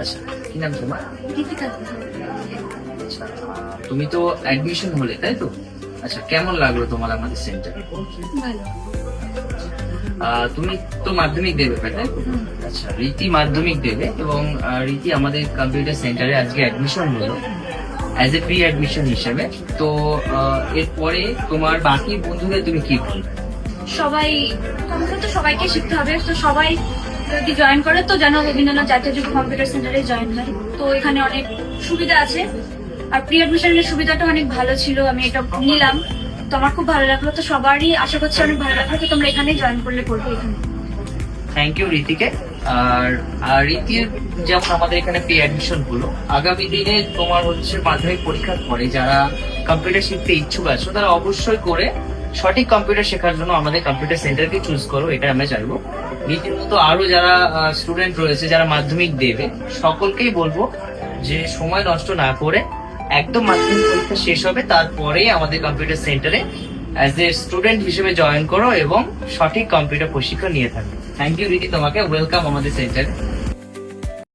আচ্ছা কি নাম তোমার? আচ্ছা তুমি তো অ্যাডমিশন হলে তাই তো? আচ্ছা কেমন লাগল তোমার আমাদের সেন্টারে তুমি তো মাধ্যমিক দেবে তাই তো? আচ্ছা রীতি মাধ্যমিক দেবে এবং রীতি আমাদের কম্পিউটার সেন্টারে আজকে অ্যাডমিশন হলো অ্যাজ এ প্রি অ্যাডমিশন হিসেবে। তো এরপরে তোমার বাকি বন্ধুদের তুমি কি বলবে? সবাই তো সবাইকে শিখতে হবে তো সবাই যদি জয়েন করে, তো যেন রবীন্দ্রনাথ জাতীয় যুব কম্পিউটার সেন্টারে জয়েন হয়। তো এখানে অনেক সুবিধা আছে। আর প্রি অ্যাডমিশনের সুবিধাটা অনেক ভালো ছিল, আমি এটা নিলাম। তো আমার খুব ভালো লাগল, তো সবারই আশা করছি অনেক ভালো লাগল, তো তোমরা এখানেই জয়েন করলে করবে এখানে। থ্যাংক ইউ রীতিকে আর আর রীতির যেমন আমাদের এখানে প্রি অ্যাডমিশন হলো, আগামী দিনে তোমার হচ্ছে মাধ্যমিক পরীক্ষার পরে যারা কম্পিউটার শিখতে ইচ্ছুক আছো, তারা অবশ্যই করে সঠিক কম্পিউটার শেখার জন্য আমাদের কম্পিউটার সেন্টারকে চুজ করো, এটা আমরা চাইব রীতির মতো আরও যারা স্টুডেন্ট রয়েছে, যারা মাধ্যমিক দেবে, সকলকেই বলব যে সময় নষ্ট না করে একদম মাধ্যমিক পরীক্ষা শেষ হবে, তারপরেই আমাদের কম্পিউটার সেন্টারে অ্যাজ এ স্টুডেন্ট হিসেবে জয়েন করো এবং সঠিক কম্পিউটার প্রশিক্ষণ নিয়ে থাকো। থ্যাংক ইউ রীতি তোমাকে। ওয়েলকাম আমাদের সেন্টারে